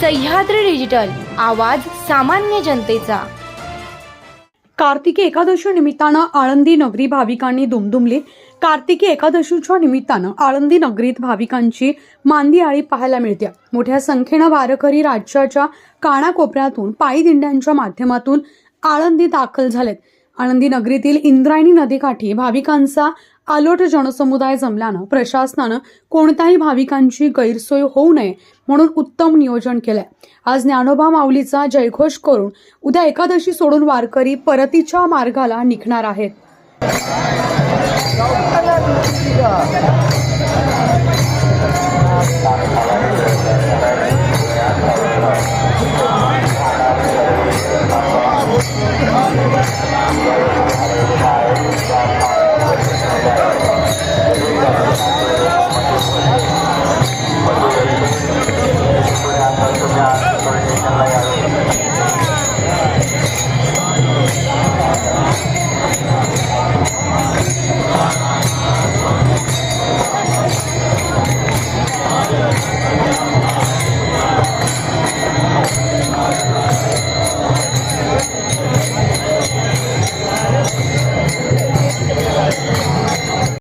Sahyadri digital आवाज सामान्य जनतेचा. कार्तिकी एकादशी निमित्तानं आळंदी नगरी भाविकांनी दुमदुमली. कार्तिकी एकादशीच्या निमित्तानं आळंदी नगरीत भाविकांची मांदी आळी पाहायला मिळते मोठ्या संख्येनं वारकरी राज्याच्या कानाकोपऱ्यातून पायी दिंड्यांच्या माध्यमातून आळंदी दाखल झालेत. आळंदी नगरीतील इंद्रायणी नदीकाठी भाविकांचा आलोट जनसमुदाय जमल्यानं प्रशासनानं कोणत्याही भाविकांची गैरसोय होऊ नये म्हणून उत्तम नियोजन केलंय. आज ज्ञानोबा माऊलीचा जयघोष करून उद्या एकादशी सोडून वारकरी परतीच्या मार्गाला निघणार आहेत.